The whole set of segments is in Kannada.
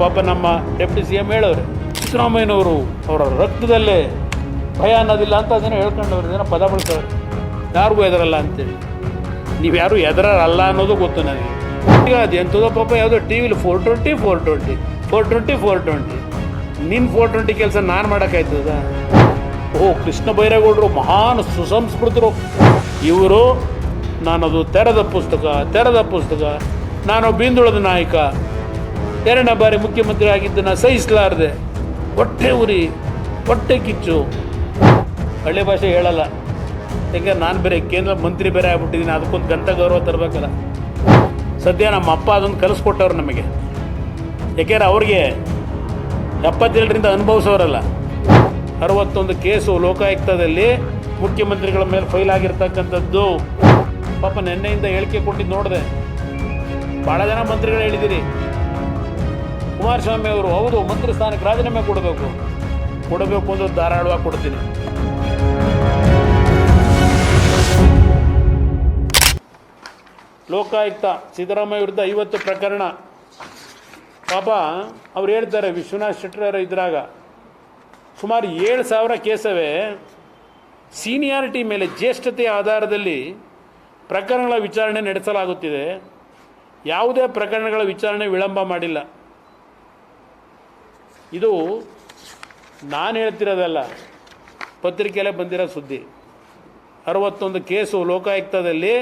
ಪಾಪ ನಮ್ಮ ಡೆಪ್ಟಿ ಸಿ ಎಂ ಹೇಳೋರು, ಸಿದ್ದರಾಮಯ್ಯನವರು ಅವರ ರಕ್ತದಲ್ಲೇ ಭಯ ಅನ್ನೋದಿಲ್ಲ ಅಂತ ಅದನ್ನು ಹೇಳ್ಕೊಂಡವ್ರು, ಇದನ್ನು ಪದ ಬಳಸೋರು. ಯಾರಿಗೂ ಎದರಲ್ಲ ಅಂತೇಳಿ. ನೀವು ಯಾರು ಎದರಲ್ಲ ಅನ್ನೋದು ಗೊತ್ತು ನನಗೆ. ಈಗ ಅದು ಎಂಥದೋ ಪಾಪ ಯಾವುದೋ ಟಿ ವಿಲಿ four twenty four twenty four twenty four twenty ನಿನ್ನ ಫೋರ್ ಟ್ವೆಂಟಿ ಕೆಲಸ ನಾನು ಮಾಡೋಕ್ಕಾಯ್ತದ? ಓ, ಕೃಷ್ಣ ಬೈರೇಗೌಡರು ಮಹಾನ್ ಸುಸಂಸ್ಕೃತರು. ಇವರು ನಾನದು ತೆರೆದ ಪುಸ್ತಕ ತೆರೆದ ಪುಸ್ತಕ, ನಾನು ಬಿಂದುಳದ ನಾಯಕ ಎರಡನೇ ಬಾರಿ ಮುಖ್ಯಮಂತ್ರಿ ಆಗಿದ್ದನ್ನು ಸಹಿಸಲಾರದೆ ಹೊಟ್ಟೆ ಉರಿ, ಹೊಟ್ಟೆ ಕಿಚ್ಚು. ಹಳ್ಳಿ ಭಾಷೆ ಹೇಳಲ್ಲ. ಯಾಕೆ, ನಾನು ಬೇರೆ ಕೇಂದ್ರ ಮಂತ್ರಿ ಬೇರೆ ಆಗ್ಬಿಟ್ಟಿದ್ದೀನಿ ಅದಕ್ಕೊಂದು ಗಂಟ ಗೌರವ ತರಬೇಕಲ್ಲ. ಸದ್ಯ ನಮ್ಮ ಅಪ್ಪ ಅದನ್ನು ಕಲಿಸ್ಕೊಟ್ಟವ್ರು ನಮಗೆ. ಯಾಕೆಂದ್ರೆ ಅವ್ರಿಗೆ ಎಪ್ಪತ್ತೇಳರಿಂದ ಅನುಭವಿಸೋರಲ್ಲ. ಅರವತ್ತೊಂದು ಕೇಸು ಲೋಕಾಯುಕ್ತದಲ್ಲಿ ಮುಖ್ಯಮಂತ್ರಿಗಳ ಮೇಲೆ ಫೈಲ್ ಆಗಿರ್ತಕ್ಕಂಥದ್ದು. ಪಾಪ ನಿನ್ನೆಯಿಂದ ಹೇಳಿಕೆ ಕೊಟ್ಟಿದ್ದು ನೋಡಿದೆ. ಭಾಳ ಜನ ಮಂತ್ರಿಗಳು ಹೇಳಿದ್ದೀರಿ ಕುಮಾರಸ್ವಾಮಿ ಅವರು, ಹೌದು, ಮಂತ್ರಿ ಸ್ಥಾನಕ್ಕೆ ರಾಜೀನಾಮೆ ಕೊಡಬೇಕು. ಕೊಡಬೇಕು ಅಂದ್ರೆ ಧಾರಾಳವಾಗಿ ಕೊಡ್ತೀನಿ. ಲೋಕಾಯುಕ್ತ ಸಿದ್ದರಾಮಯ್ಯ ವಿರುದ್ಧ ಐವತ್ತು ಪ್ರಕರಣ. ಪಾಪ, ಅವ್ರು ಹೇಳ್ತಾರೆ, ವಿಶ್ವನಾಥ್ ಶೆಟ್ಟರ್ ಇದ್ರಾಗ ಸುಮಾರು ಏಳು ಸಾವಿರ ಕೇಸವೇ ಸೀನಿಯಾರಿಟಿ ಮೇಲೆ ಜ್ಯೇಷ್ಠತೆಯ ಆಧಾರದಲ್ಲಿ ಪ್ರಕರಣಗಳ ವಿಚಾರಣೆ ನಡೆಸಲಾಗುತ್ತಿದೆ. ಯಾವುದೇ ಪ್ರಕರಣಗಳ ವಿಚಾರಣೆ ವಿಳಂಬ ಮಾಡಿಲ್ಲ. ಇದು ನಾನು ಹೇಳ್ತಿರೋದಲ್ಲ, ಪತ್ರಿಕೆಯಲ್ಲೇ ಬಂದಿರೋ ಸುದ್ದಿ. ಅರವತ್ತೊಂದು ಕೇಸು ಲೋಕಾಯುಕ್ತದಲ್ಲಿ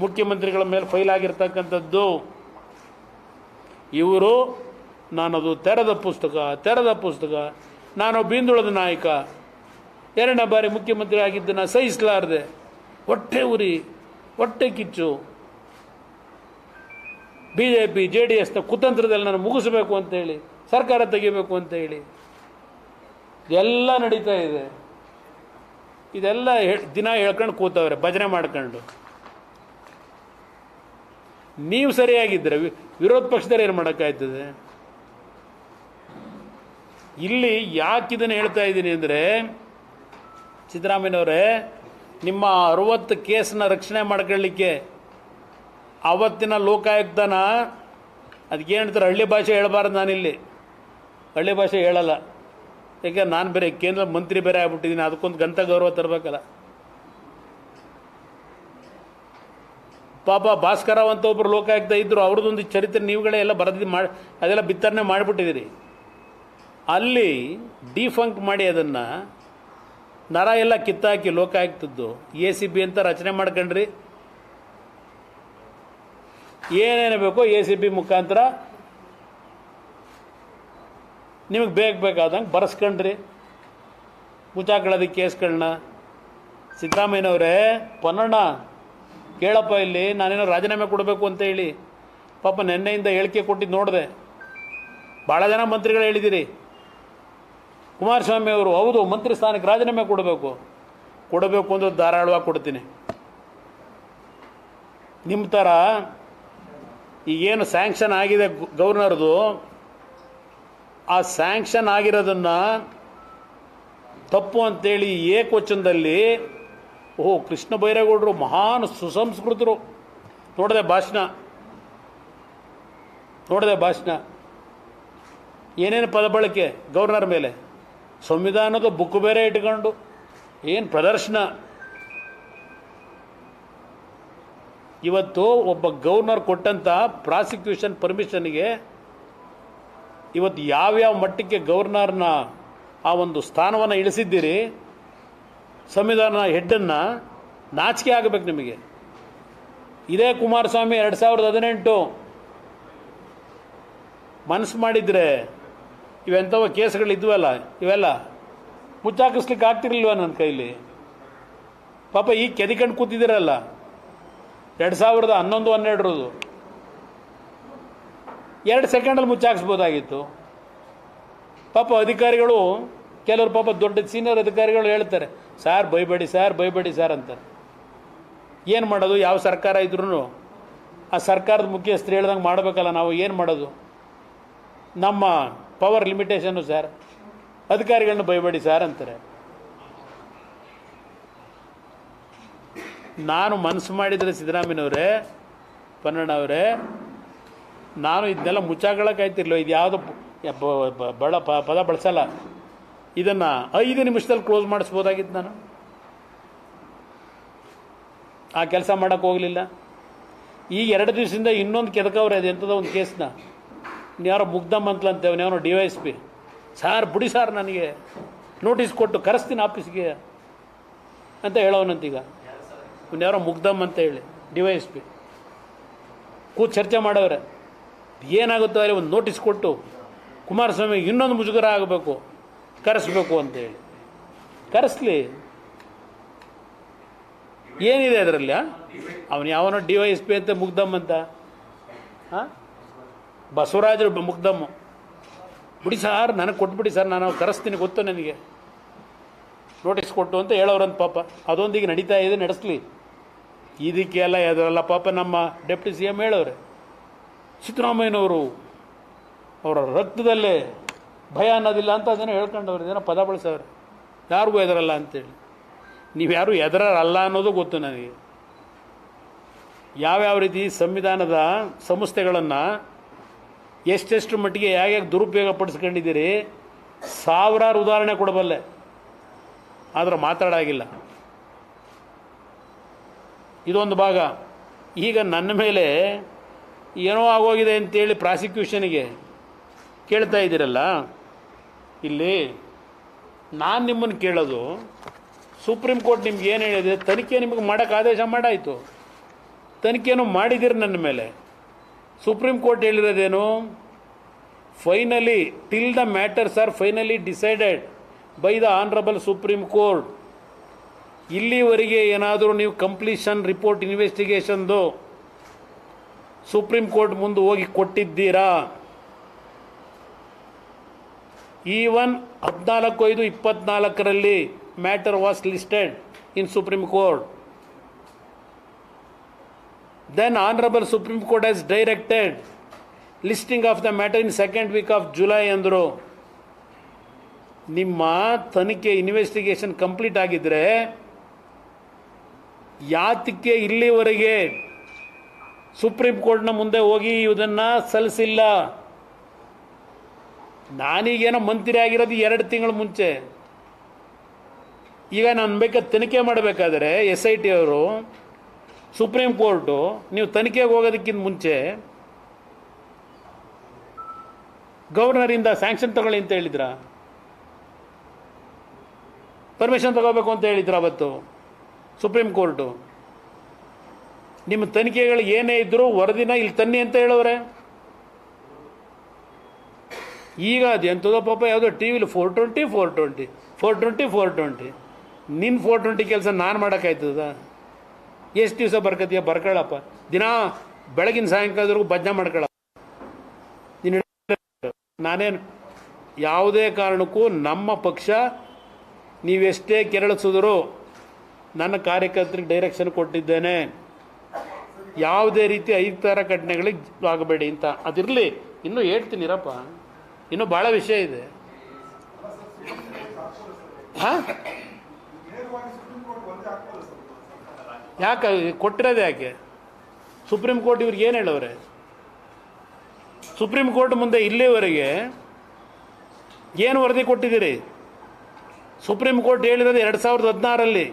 ಮುಖ್ಯಮಂತ್ರಿಗಳ ಮೇಲೆ ಫೈಲ್ ಆಗಿರ್ತಕ್ಕಂಥದ್ದು. ಇವರು, ನಾನದು ತೆರೆದ ಪುಸ್ತಕ ತೆರೆದ ಪುಸ್ತಕ, ನಾನು ಬಿಂದುಳದ ನಾಯಕ, ಎರಡನೇ ಬಾರಿ ಮುಖ್ಯಮಂತ್ರಿ ಆಗಿದ್ದನ್ನು ಸಹಿಸಲಾರದೆ, ಹೊಟ್ಟೆ ಉರಿ, ಹೊಟ್ಟೆ ಕಿಚ್ಚು. B J P J D ಎಸ್ನ ಕುತಂತ್ರದಲ್ಲಿ ನಾನು ಮುಗಿಸ್ಬೇಕು ಅಂತೇಳಿ ಸರ್ಕಾರ ತೆಗಿಬೇಕು ಅಂತ ಹೇಳಿ. ಎಲ್ಲ ನಡೀತಾ ಇದೆ. ಇದೆಲ್ಲ ದಿನ ಹೇಳ್ಕೊಂಡು ಕೂತವ್ರೆ, ಭಜನೆ ಮಾಡ್ಕೊಂಡು. ನೀವು ಸರಿಯಾಗಿದ್ದರೆ ವಿರೋಧ ಪಕ್ಷದಲ್ಲಿ ಏನು ಮಾಡೋಕ್ಕಾಯ್ತದೆ? ಇಲ್ಲಿ ಯಾಕೆ ಇದನ್ನು ಹೇಳ್ತಾ ಇದ್ದೀನಿ ಅಂದರೆ, ಸಿದ್ದರಾಮಯ್ಯನವರೇ, ನಿಮ್ಮ ಅರುವತ್ತು ಕೇಸನ್ನ ರಕ್ಷಣೆ ಮಾಡ್ಕೊಳ್ಳಿಕ್ಕೆ ಆವತ್ತಿನ ಲೋಕಾಯುಕ್ತನ, ಅದಕ್ಕೆ ಹೇಳ್ತಾರೆ, ಹಳ್ಳಿ ಭಾಷೆ ಹೇಳಬಾರ್ದು ನಾನಿಲ್ಲಿ. ಹಳ್ಳಿ ಭಾಷೆ ಹೇಳಲ್ಲ. ಯಾಕೆ, ನಾನು ಬೇರೆ ಕೇಂದ್ರ ಮಂತ್ರಿ ಬೇರೆ ಆಗ್ಬಿಟ್ಟಿದ್ದೀನಿ ಅದಕ್ಕೊಂದು ಗಂತ ಗೌರವ ತರಬೇಕಲ್ಲ. ಪಾಪ ಭಾಸ್ಕರ ಅಂತ ಒಬ್ಬರು ಲೋಕಾಯುಕ್ತ ಇದ್ದರು ಅವ್ರದ್ದೊಂದು ಚರಿತ್ರೆ ನೀವುಗಳೇ ಎಲ್ಲ ಮಾಡಿ ಅದೆಲ್ಲ ಬಿತ್ತರಣೆ ಮಾಡಿಬಿಟ್ಟಿದ್ದೀರಿ. ಅಲ್ಲಿ ಡಿಫಂಕ್ ಮಾಡಿ ಅದನ್ನು, ನರ ಎಲ್ಲ ಕಿತ್ತಾಕಿ ಲೋಕಾಯುಕ್ತದ್ದು. ಎ ಸಿ ಬಿ ಅಂತ ರಚನೆ ಮಾಡ್ಕೊಂಡ್ರಿ. ಏನೇನು ಬೇಕೋ ಎ ಸಿ ಬಿ ಮುಖಾಂತರ ನಿಮಗೆ ಬೇಗ ಬೇಕಾದಂಗೆ ಬರೆಸ್ಕೊಂಡ್ರಿ. ಮುಚ್ಚಾಕೊಳ್ಳೋದು ಕೇಸ್ಗಳನ್ನ. ಸಿದ್ದರಾಮಯ್ಯನವರೇ, ಪನ್ನಣ್ಣ, ಕೇಳಪ್ಪ ಇಲ್ಲಿ, ನಾನೇನೋ ರಾಜೀನಾಮೆ ಕೊಡಬೇಕು ಅಂತ ಹೇಳಿ. ಪಾಪ ನಿನ್ನೆಯಿಂದ ಹೇಳಿಕೆ ಕೊಟ್ಟಿದ್ದು ನೋಡಿದೆ. ಭಾಳ ಜನ ಮಂತ್ರಿಗಳು ಹೇಳಿದ್ದೀರಿ ಕುಮಾರಸ್ವಾಮಿ ಅವರು, ಹೌದು, ಮಂತ್ರಿ ಸ್ಥಾನಕ್ಕೆ ರಾಜೀನಾಮೆ ಕೊಡಬೇಕು. ಕೊಡಬೇಕು ಅಂದ್ರೆ ಧಾರಾಳವಾಗಿ ಕೊಡ್ತೀನಿ. ನಿಮ್ಮ ಥರ ಈಗೇನು ಸ್ಯಾಂಕ್ಷನ್ ಆಗಿದೆ ಗೌರ್ನರ್ದು ಆ ಸ್ಯಾಂಕ್ಷನ್ ಆಗಿರೋದನ್ನು ತಪ್ಪು ಅಂತೇಳಿ ಏಕವಚನದಲ್ಲಿ, ಓಹೋ, ಕೃಷ್ಣ ಬೈರೇಗೌಡರು ಮಹಾನ್ ಸುಸಂಸ್ಕೃತರು. ನೋಡಿದೆ ಭಾಷಣ. ನೋಡಿದೆ ಭಾಷಣ. ಏನೇನು ಪದ ಬಳಕೆ ಗವರ್ನರ್ ಮೇಲೆ? ಸಂವಿಧಾನದ ಬುಕ್ ಬೇರೆ ಇಟ್ಕೊಂಡು ಏನು ಪ್ರದರ್ಶನ? ಇವತ್ತು ಒಬ್ಬ ಗವರ್ನರ್ ಕೊಟ್ಟಂಥ ಪ್ರಾಸಿಕ್ಯೂಷನ್ ಪರ್ಮಿಷನ್ಗೆ ಇವತ್ತು ಯಾವ್ಯಾವ ಮಟ್ಟಕ್ಕೆ ಗವರ್ನರ್ನ ಆ ಒಂದು ಸ್ಥಾನವನ್ನು ಇಳಿಸಿದ್ದೀರಿ, ಸಂವಿಧಾನ ಹೆಡ್ಡನ್ನು ನಾಚಿಕೆ ಆಗಬೇಕು ನಿಮಗೆ. ಇದೇ ಕುಮಾರಸ್ವಾಮಿ ಎರಡು ಸಾವಿರದ ಹದಿನೆಂಟು ಮನಸ್ಸು ಮಾಡಿದರೆ ಇವೆಂಥವ ಕೇಸ್ಗಳು ಇದ್ವಲ್ಲ ಇವೆಲ್ಲ ಮುಚ್ಚಾಕಿಸ್ಲಿಕ್ಕೆ ಆಗ್ತಿರ್ಲಿಲ್ವ ನನ್ನ ಕೈಲಿ? ಪಾಪ ಈಗ ಕೆದಿಕಂಡು ಕೂತಿದ್ದೀರಲ್ಲ, ಎರಡು ಸಾವಿರದ ಹನ್ನೊಂದು ಹನ್ನೆರಡರದು ಎರಡು ಸೆಕೆಂಡಲ್ಲಿ ಮುಚ್ಚಾಕ್ಸ್ಬೋದಾಗಿತ್ತು. ಪಾಪ ಅಧಿಕಾರಿಗಳು, ಕೆಲವರು ಪಾಪ ದೊಡ್ಡ ಸೀನಿಯರ್ ಅಧಿಕಾರಿಗಳು ಹೇಳ್ತಾರೆ, ಸಾರ್ ಬೈಬೇಡಿ ಸಾರ್ ಬೈಬೇಡಿ ಸಾರ್ ಅಂತಾರೆ. ಏನು ಮಾಡೋದು? ಯಾವ ಸರ್ಕಾರ ಇದ್ರೂ ಆ ಸರ್ಕಾರದ ಮುಖ್ಯಸ್ಥರು ಹೇಳ್ದಂಗೆ ಮಾಡಬೇಕಲ್ಲ, ನಾವು ಏನು ಮಾಡೋದು? ನಮ್ಮ ಪವರ್ ಲಿಮಿಟೇಷನ್ನು ಸರ್ ಅಧಿಕಾರಿಗಳನ್ನ ಬೈಬೇಡಿ ಸರ್ ಅಂತಾರೆ. ನಾನು ಮನಸ್ಸು ಮಾಡಿದರೆ ಸಿದ್ದರಾಮಯ್ಯನವರೇ, ಪನ್ನಣ್ಣವರೇ ನಾನು ಇದನ್ನೆಲ್ಲ ಮುಚ್ಚಾಗಳಕ್ಕಾಯ್ತಿರ್ಲೋ ಇದು ಯಾವುದೋ ಬಳ ಪದ ಬಳಸಲ್ಲ. ಇದನ್ನು ಐದು ನಿಮಿಷದಲ್ಲಿ ಕ್ಲೋಸ್ ಮಾಡಿಸ್ಬೋದಾಗಿತ್ತು ನಾನು. ಆ ಕೆಲಸ ಮಾಡೋಕ್ಕೆ ಹೋಗಲಿಲ್ಲ. ಈಗ ಎರಡು ದಿವಸದಿಂದ ಇನ್ನೊಂದು ಕೆದಕವ್ರೆ ಅದು ಎಂಥದೋ ಒಂದು ಕೇಸ್ನ. ಇನ್ಯಾರೋ ಮುಗ್ಧಮ್ ಅಂತಲಂತೆ ಅವನ್ಯಾವನೋ D Y S P. Sir, ಬಿಡಿ ಸಾರ್ ನನಗೆ. ನೋಟಿಸ್ ಕೊಟ್ಟು ಕರೆಸ್ತೀನಿ ಆಫೀಸ್ಗೆ ಅಂತ ಹೇಳೋನಂತೀಗ ಯಾರೋ ಮುಗ್ಧಮ್ ಅಂತ ಹೇಳಿ, ಡಿ ವೈ ಎಸ್ ಪಿ. ಕೂತು ಚರ್ಚೆ ಮಾಡವ್ರೆ. ಏನಾಗುತ್ತೋ ಅಲ್ಲಿ ಒಂದು ನೋಟಿಸ್ ಕೊಟ್ಟು ಕುಮಾರಸ್ವಾಮಿಗೆ ಇನ್ನೊಂದು ಮುಜುಗರ ಆಗಬೇಕು, ಕರೆಸ್ಬೇಕು ಅಂತೇಳಿ ಕರೆಸ್ಲಿ. ಏನಿದೆ ಅದರಲ್ಲಿ ಅವನು ಯಾವನೋ ಡಿ ವೈ ಎಸ್ ಪಿ ಅಂತ ಮುಗ್ದಮ್ ಅಂತ ಹಾಂ ಬಸವರಾಜರು ಮುಗ್ದಮ್ಮು ಬಿಡಿ ಸರ್, ನನಗೆ ಕೊಟ್ಬಿಡಿ ಸರ್, ನಾನು ಕರೆಸ್ತೀನಿ, ಗೊತ್ತು ನನಗೆ. ನೋಟಿಸ್ ಕೊಟ್ಟು ಅಂತ ಹೇಳೋರಂತ ಪಾಪ. ಅದೊಂದಿಗೆ ನಡೀತಾ ಇದೆ, ನಡೆಸಲಿ. ಇದಕ್ಕೆಲ್ಲ ಅದರಲ್ಲ ಪಾಪ ನಮ್ಮ ಡೆಪ್ಟಿ ಸಿ ಎಂ ಹೇಳೋರೆ. ಸಿದ್ದರಾಮಯ್ಯನವರು ಅವರ ರಕ್ತದಲ್ಲೇ ಭಯ ಅನ್ನೋದಿಲ್ಲ ಅಂತ ಅದನ್ನು ಹೇಳ್ಕೊಂಡವ್ರು, ಇದನ್ನು ಪದ ಬಳಸವ್ರೆ. ಯಾರಿಗೂ ಎದರಲ್ಲ ಅಂತೇಳಿ. ನೀವು ಯಾರು ಎದರಲ್ಲ ಅನ್ನೋದು ಗೊತ್ತು ನನಗೆ. ಯಾವ್ಯಾವ ರೀತಿ ಸಂವಿಧಾನದ ಸಂಸ್ಥೆಗಳನ್ನು ಎಷ್ಟೆಷ್ಟು ಮಟ್ಟಿಗೆ ಹೇಗೆ ದುರುಪಯೋಗ ಪಡಿಸ್ಕೊಂಡಿದ್ದೀರಿ ಸಾವಿರಾರು ಉದಾಹರಣೆ ಕೊಡಬಲ್ಲೆ. ಆದರೆ ಮಾತಾಡಾಗಿಲ್ಲ. ಇದೊಂದು ಭಾಗ. ಈಗ ನನ್ನ ಮೇಲೆ ಏನೋ ಆಗೋಗಿದೆ ಅಂತೇಳಿ ಪ್ರಾಸಿಕ್ಯೂಷನ್ಗೆ ಕೇಳ್ತಾ ಇದ್ದೀರಲ್ಲ, ಇಲ್ಲಿ ನಾನು ನಿಮ್ಮನ್ನು ಕೇಳೋದು, ಸುಪ್ರೀಂ ಕೋರ್ಟ್ ನಿಮ್ಗೆ ಏನು ಹೇಳಿದೆ? ತನಿಖೆ ನಿಮಗೆ ಮಾಡೋಕ್ಕೆ ಆದೇಶ ಮಾಡಾಯಿತು. ತನಿಖೆನೂ ಮಾಡಿದ್ದೀರಿ ನನ್ನ ಮೇಲೆ. Supreme court ಹೇಳಿರೋದೇನು? Finally, till the matters are finally decided by the honourable supreme court. ಇಲ್ಲಿವರೆಗೆ ಏನಾದರೂ ನೀವು ಕಂಪ್ಲೀಷನ್ ರಿಪೋರ್ಟ್ ಇನ್ವೆಸ್ಟಿಗೇಷನ್ದು ಸುಪ್ರೀಂ ಕೋರ್ಟ್ ಮುಂದೆ ಹೋಗಿ ಕೊಟ್ಟಿದ್ದೀರಾ? ಈವನ್ ಹದಿನಾಲ್ಕು ಐದು ಇಪ್ಪತ್ನಾಲ್ಕರಲ್ಲಿ matter was listed in supreme court. Then honourable supreme court has directed listing of the matter in second week of July ಅಂದರು. ನಿಮ್ಮ ತನಿಖೆ ಇನ್ವೆಸ್ಟಿಗೇಷನ್ ಕಂಪ್ಲೀಟ್ ಆಗಿದ್ದರೆ ಯಾತಕ್ಕೆ ಇಲ್ಲಿವರೆಗೆ ಸುಪ್ರೀಂ ಕೋರ್ಟ್ನ ಮುಂದೆ ಹೋಗಿ ಇದನ್ನು ಸಲ್ಲಿಸಿಲ್ಲ. ನಾನೀಗೇನೋ ಮಂತ್ರಿ ಆಗಿರೋದು ಎರಡು ತಿಂಗಳ ಮುಂಚೆ. ಈಗ ನಾನು ಬೇಕಾದ ತನಿಖೆ ಮಾಡಬೇಕಾದ್ರೆ ಎಸ್ ಐ ಟಿ ಅವರು, ಸುಪ್ರೀಂ ಕೋರ್ಟು, ನೀವು ತನಿಖೆಗೆ ಹೋಗೋದಕ್ಕಿಂತ ಮುಂಚೆ ಗವರ್ನರಿಂದ ಸ್ಯಾಂಕ್ಷನ್ ತಗೊಳ್ಳಿ ಅಂತ ಹೇಳಿದ್ರ? ಪರ್ಮಿಷನ್ ತಗೋಬೇಕು ಅಂತ ಹೇಳಿದ್ರ ಅವತ್ತು ಸುಪ್ರೀಂ ಕೋರ್ಟು? ನಿಮ್ಮ ತನಿಖೆಗಳು ಏನೇ ಇದ್ದರೂ ವರದಿನ ಇಲ್ಲಿ ತನ್ನಿ ಅಂತ ಹೇಳೋರೆ ಈಗ ಅದು ಎಂಥದೋ ಪಾಪ ಯಾವುದೋ ಟಿ ವಿಲಿ four twenty four twenty four twenty four twenty ನಿನ್ನ ಫೋರ್ ಟ್ವೆಂಟಿ ಕೆಲಸ ನಾನು ಮಾಡೋಕ್ಕಾಯ್ತದ? ಎಷ್ಟು ದಿವಸ ಬರ್ಕತ್ತೀಯ ಬರ್ಕೊಳ್ಳಪ್ಪ ದಿನ ಬೆಳಗಿನ ಸಾಯಂಕಾಲದವರೆಗೂ ಭಜನೆ ಮಾಡ್ಕೊಳ್ಳ ನಿನ್ನ ನಾನೇನು ಯಾವುದೇ ಕಾರಣಕ್ಕೂ ನಮ್ಮ ಪಕ್ಷ ನೀವೆಷ್ಟೇ ಕೆರಳಿಸಿದ್ರು ನನ್ನ ಕಾರ್ಯಕರ್ತರಿಗೆ ಡೈರೆಕ್ಷನ್ ಕೊಟ್ಟಿದ್ದೇನೆ. ಯಾವುದೇ ರೀತಿ ಐದು ಥರ ಘಟನೆಗಳಿಗೆ ಆಗಬೇಡಿ ಅಂತ. ಅದಿರಲಿ, ಇನ್ನೂ ಹೇಳ್ತೀನಿರಪ್ಪ. ಇನ್ನೂ ಭಾಳ ವಿಷಯ ಇದೆ. ಹಾಂ? ಯಾಕೆ, ಕೊಟ್ಟಿರೋದು ಯಾಕೆ? ಸುಪ್ರೀಂ ಕೋರ್ಟ್ ಇವ್ರಿಗೆ ಏನು ಹೇಳವ್ರೆ? ಸುಪ್ರೀಂ ಕೋರ್ಟ್ ಮುಂದೆ ಇಲ್ಲಿವರೆಗೆ ಏನು ವರದಿ ಕೊಟ್ಟಿದ್ದೀರಿ? ಸುಪ್ರೀಂ ಕೋರ್ಟ್ ಹೇಳಿರೋದು ಎರಡು ಸಾವಿರದ ಹದಿನಾರಲ್ಲಿ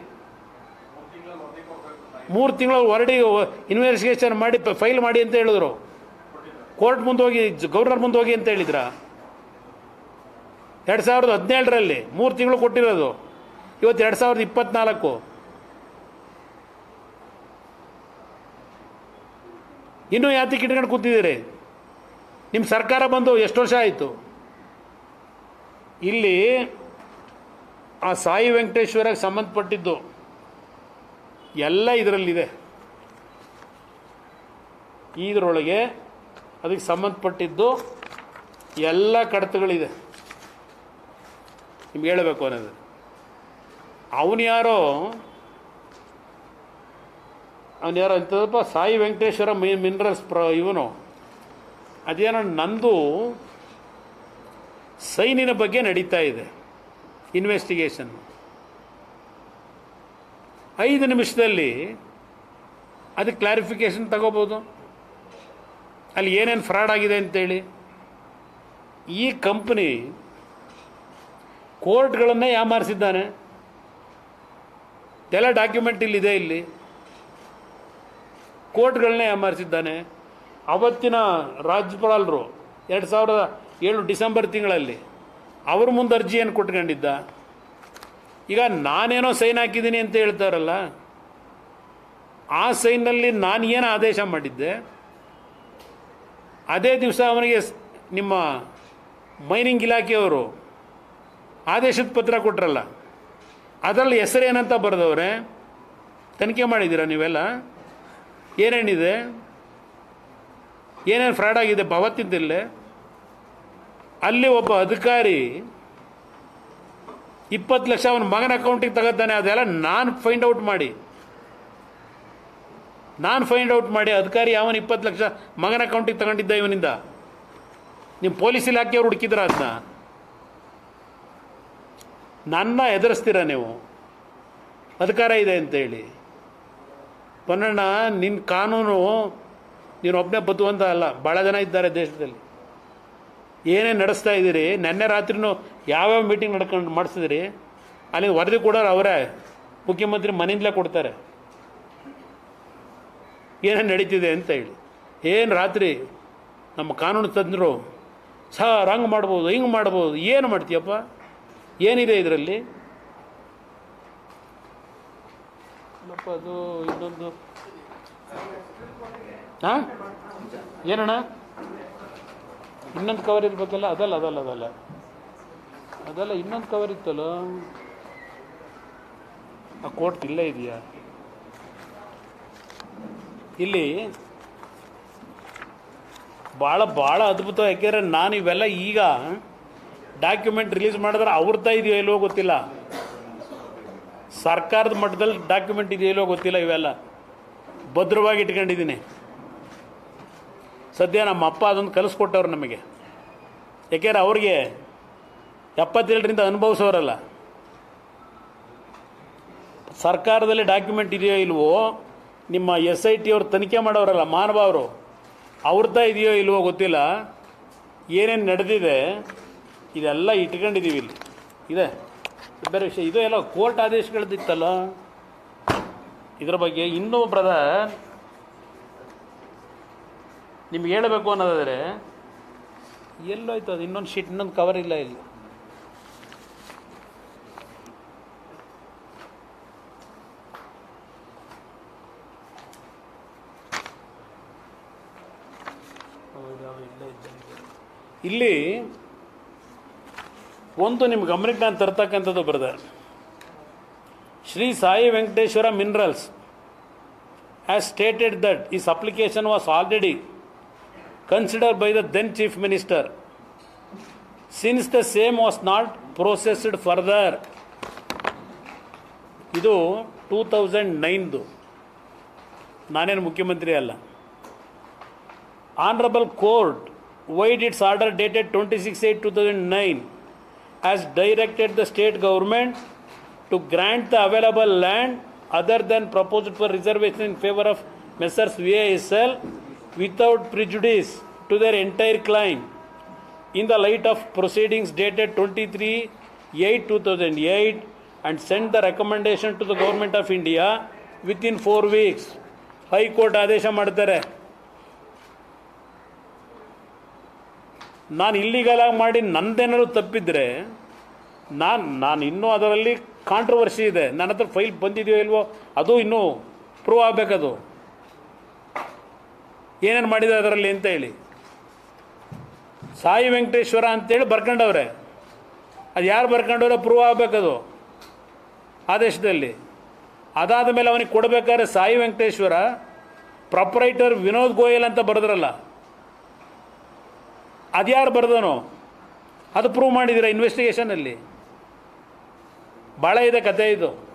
ಮೂರು ತಿಂಗಳು ಹೊರಡಿ ಇನ್ವೆಸ್ಟಿಗೇಷನ್ ಮಾಡಿ ಫೈಲ್ ಮಾಡಿ ಅಂತ ಹೇಳಿದ್ರು. ಕೋರ್ಟ್ ಮುಂದೆ ಹೋಗಿ ಗವರ್ನರ್ ಮುಂದೆ ಹೋಗಿ ಅಂತ ಹೇಳಿದ್ರ? ಎರಡು ಸಾವಿರದ ಹದಿನೇಳರಲ್ಲಿ, ಮೂರು ತಿಂಗಳು ಕೊಟ್ಟಿರೋದು. ಇವತ್ತು ಎರಡು ಸಾವಿರದ ಇಪ್ಪತ್ನಾಲ್ಕು. ಇನ್ನೂ ಯಾತಿಗೆ ಇಟ್ಕೊಂಡು ಕೂತಿದ್ದೀರಿ? ನಿಮ್ಮ ಸರ್ಕಾರ ಬಂದು ಎಷ್ಟು ವರ್ಷ ಆಯಿತು? ಇಲ್ಲಿ ಆ ಸಾಯಿ ವೆಂಕಟೇಶ್ವರಕ್ಕೆ ಸಂಬಂಧಪಟ್ಟಿದ್ದು ಎಲ್ಲ ಇದರಲ್ಲಿದೆ. ಇದರೊಳಗೆ ಅದಕ್ಕೆ ಸಂಬಂಧಪಟ್ಟಿದ್ದು ಎಲ್ಲ ಕಡತಗಳಿದೆ. ನಿಮ್ಗೆ ಹೇಳಬೇಕು ಅನ್ನೋದು. ಅವನು ಯಾರೋ ಅವನು ಯಾರೋ ಅಂತದಪ್ಪ, ಸಾಯಿ ವೆಂಕಟೇಶ್ವರ ಮಿ, ಮಿನರಲ್ಸ್ ಪ್ರ, ಇವನು. ಅದೇನೋ ನಂದು ಸೈನಿನ ಬಗ್ಗೆ ನಡೀತಾ ಇದೆ. ಇನ್ವೆಸ್ಟಿಗೇಷನ್. ಐದು ನಿಮಿಷದಲ್ಲಿ ಅದಕ್ಕೆ ಕ್ಲಾರಿಫಿಕೇಷನ್ ತಗೋಬೋದು. ಅಲ್ಲಿ ಏನೇನು ಫ್ರಾಡ್ ಆಗಿದೆ ಅಂತೇಳಿ. ಈ ಕಂಪ್ನಿ ಕೋರ್ಟ್ಗಳನ್ನೇ ಯಾಮಾರಿಸಿದ್ದಾನೆ. ಎಲ್ಲ ಡಾಕ್ಯುಮೆಂಟ್ ಇಲ್ಲಿದೆ ಇಲ್ಲಿ. ಕೋರ್ಟ್ಗಳನ್ನೇ ಯಾಮಾರಿಸಿದ್ದಾನೆ. ಅವತ್ತಿನ ರಾಜ್ಯಪಾಲರು, ಎರಡು ಸಾವಿರದ ಏಳು ಡಿಸೆಂಬರ್ ತಿಂಗಳಲ್ಲಿ, ಅವ್ರ ಮುಂದೆ ಅರ್ಜಿಯನ್ನು ಕೊಟ್ಕೊಂಡಿದ್ದ? ಈಗ ನಾನೇನೋ ಸೈನ್ ಹಾಕಿದ್ದೀನಿ ಅಂತ ಹೇಳ್ತಾರಲ್ಲ, ಆ ಸೈನ್ನಲ್ಲಿ ನಾನು ಏನು ಆದೇಶ ಮಾಡಿದ್ದೆ? ಅದೇ ದಿವಸ ಅವನಿಗೆ ನಿಮ್ಮ ಮೈನಿಂಗ್ ಇಲಾಖೆಯವರು ಆದೇಶದ ಪತ್ರ ಕೊಟ್ರಲ್ಲ, ಅದರಲ್ಲಿ ಹೆಸರೇನಂತ ಬರೆದವ್ರೆ, ತನಿಖೆ ಮಾಡಿದ್ದೀರಾ ನೀವೆಲ್ಲ? ಏನೇನಿದೆ ಏನೇನು ಫ್ರಾಡ್ ಆಗಿದೆ? ಅವತ್ತಿದ್ದಿಲ್ಲೇ ಅಲ್ಲಿ ಒಬ್ಬ ಅಧಿಕಾರಿ ಇಪ್ಪತ್ತು ಲಕ್ಷ ಅವನ ಮಗನ ಅಕೌಂಟಿಗೆ ತಗೋತಾನೆ ಅದೆಲ್ಲ ನಾನು ಫೈಂಡ್ ಔಟ್ ಮಾಡಿ. ನಾನು ಫೈಂಡ್ ಔಟ್ ಮಾಡಿ, ಅಧಿಕಾರಿ ಅವನು ಇಪ್ಪತ್ತು ಲಕ್ಷ ಮಗನ ಅಕೌಂಟಿಗೆ ತಗೊಂಡಿದ್ದ ಇವನಿಂದ? ನಿಮ್ಮ ಪೊಲೀಸ್ ಇಲಾಖೆಯವ್ರು ಹುಡುಕಿದ್ರ ಅದನ್ನ ನನ್ನ ಎದುರಿಸ್ತೀರ ನೀವು? ಅಧಿಕಾರ ಇದೆ ಅಂತೇಳಿ ಪೊನ್ನಣ್ಣ ನಿನ್ನ ಕಾನೂನು ನೀನು ಒಬ್ಬನೇ ಬದುವಂತ ಅಲ್ಲ ಭಾಳ ಜನ ಇದ್ದಾರೆ ದೇಶದಲ್ಲಿ. ಏನೇ ನಡೆಸ್ತಾ ಇದ್ದೀರಿ, ನಿನ್ನೆ ರಾತ್ರಿನೂ ಯಾವ್ಯಾವ ಮೀಟಿಂಗ್ ನಡ್ಕೊಂಡು ಮಾಡಿಸಿದ್ರಿ? ಅಲ್ಲಿ ವರದಿ ಕೊಡೋರು ಅವರೇ, ಮುಖ್ಯಮಂತ್ರಿ ಮನೆಯಿಂದಲೇ ಕೊಡ್ತಾರೆ. ಏನೇನು ನಡೀತಿದೆ ಅಂತ ಹೇಳಿ. ಏನು ರಾತ್ರಿ ನಮ್ಮ ಕಾನೂನು ತಜ್ಞರು ಸರ್ ಹಂಗೆ ಮಾಡ್ಬೋದು, ಹಿಂಗೆ ಮಾಡ್ಬೋದು, ಏನು ಮಾಡ್ತೀಯಪ್ಪ? ಏನಿದೆ ಇದರಲ್ಲಿ? ಅದು ಇನ್ನೊಂದು? ಹಾಂ ಏನಣ್ಣ? ಇನ್ನೊಂದು ಕವರ್ ಇರಬೇಕಲ್ಲ ಅದಲ್ಲ ಅದಲ್ಲ ಅದಲ್ಲ. ಅದಲ್ಲ, ಇನ್ನೊಂದು ಕವರ್ ಇತ್ತಲ್ಲ? ಆ ಕೋಟ್ ಇಲ್ಲೇ ಇದೆಯಾ? ಇಲ್ಲಿ ಭಾಳ ಭಾಳ ಅದ್ಭುತ ಯಾಕೆಂದ್ರೆ ನಾನು ಇವೆಲ್ಲ ಈಗ ಡಾಕ್ಯುಮೆಂಟ್ ರಿಲೀಸ್ ಮಾಡಿದ್ರೆ ಅವ್ರದ್ದ ಇದೆಯೋ ಇಲ್ಲೋ ಗೊತ್ತಿಲ್ಲ. ಸರ್ಕಾರದ ಮಟ್ಟದಲ್ಲಿ ಡಾಕ್ಯುಮೆಂಟ್ ಇದೆಯೋ ಇಲ್ಲೋ ಗೊತ್ತಿಲ್ಲ ಇವೆಲ್ಲ. ಭದ್ರವಾಗಿ ಇಟ್ಕೊಂಡಿದ್ದೀನಿ. ಸದ್ಯ ನಮ್ಮ ಅಪ್ಪ ಅದೊಂದು ಕಲಿಸ್ಕೊಟ್ಟವ್ರು ನಮಗೆ. ಯಾಕೆಂದ್ರೆ ಅವ್ರಿಗೆ ಎಪ್ಪತ್ತೇಳರಿಂದ ಅನುಭವಿಸೋರಲ್ಲ. ಸರ್ಕಾರದಲ್ಲಿ ಡಾಕ್ಯುಮೆಂಟ್ ಇದೆಯೋ ಇಲ್ವೋ, ನಿಮ್ಮ ಎಸ್ ಐ ಟಿ ಅವ್ರು ತನಿಖೆ ಮಾಡೋರಲ್ಲ, ಮಾನವ ಅವ್ರದ್ದ ಇದೆಯೋ ಇಲ್ವೋ ಗೊತ್ತಿಲ್ಲ. ಏನೇನು ನಡೆದಿದೆ, ಇದೆಲ್ಲ ಇಟ್ಕೊಂಡಿದ್ದೀವಿ ಇಲ್ಲಿ. ಇದೆ. ಬೇರೆ ವಿಷಯ, ಇದು ಎಲ್ಲ ಕೋರ್ಟ್ ಆದೇಶಗಳದ್ದಿತ್ತಲ್ಲ? ಇದ್ರ ಬಗ್ಗೆ ಇನ್ನೂ ಬ್ರದರ್ ನಿಮ್ಗೆ ಹೇಳಬೇಕು ಅನ್ನೋದಾದರೆ ಎಲ್ಲೋಯ್ತು ಅದು, ಇನ್ನೊಂದು ಶೀಟ್, ಇನ್ನೊಂದು ಕವರ್ ಇಲ್ಲ ಇಲ್ಲಿ. ಇಲ್ಲೇ ಒಂದು ನಿಮ್ಮ ಗಮನಕ್ಕೆ ನಾನು ತರ್ತಕ್ಕಂಥದ್ದು brother Shri Sai Venkateshwara minerals as stated that is application was already considered by the then Chief Minister. Since the same was not processed further, ಇದು ಟೂ ತೌಸಂಡ್ ನೈನ್ದು ನಾನೇನು ಮುಖ್ಯಮಂತ್ರಿ ಅಲ್ಲ honourable court vide its order dated twenty six eight two thousand nine has directed the state government to grant the available land other than proposed for reservation in favor of Messrs. VISL without prejudice to their entire claim in the light of proceedings dated 23 8 2008 and send the recommendation to the government of India within four weeks. High court ಆದೇಶ ಮಾಡ್ತಾರೆ ನಾನು ಇಲ್ಲಿಗಲಾಗಿ ಮಾಡಿ ನಂದೇನಾದ್ರು ತಪ್ಪಿದ್ರೆ ನಾನು ನಾನು ಇನ್ನೂ ಅದರಲ್ಲಿ ಕಾಂಟ್ರವರ್ಸಿ ಇದೆ ನನ್ನ ಹತ್ರ ಫೈಲ್ ಬಂದಿದೆಯೋ ಇಲ್ವೋ ಅದು ಇನ್ನೂ ಪ್ರೂವ್ ಆಗಬೇಕದು ಏನೇನು ಮಾಡಿದೆ ಅದರಲ್ಲಿ ಅಂತ ಹೇಳಿ. ಸಾಯಿ ವೆಂಕಟೇಶ್ವರ ಅಂತೇಳಿ ಬರ್ಕೊಂಡವ್ರೆ ಅದು ಯಾರು ಬರ್ಕೊಂಡವ್ರೆ ಪ್ರೂವ್ ಆಗಬೇಕದು. ಆದೇಶದಲ್ಲಿ. ಅದಾದ ಮೇಲೆ ಅವನಿಗೆ ಕೊಡಬೇಕಾದ್ರೆ ಸಾಯಿ ವೆಂಕಟೇಶ್ವರ ಪ್ರೊಪ್ರೈಟರ್ ವಿನೋದ್ ಗೋಯಲ್ ಅಂತ ಬರೆದ್ರಲ್ಲ. ಅದ್ಯಾರು ಬರೆದನು ಅದು ಪ್ರೂವ್ ಮಾಡಿದ್ದೀರಾ ಇನ್ವೆಸ್ಟಿಗೇಷನಲ್ಲಿ ಭಾಳ ಇದೆ ಕತೆ ಇದು.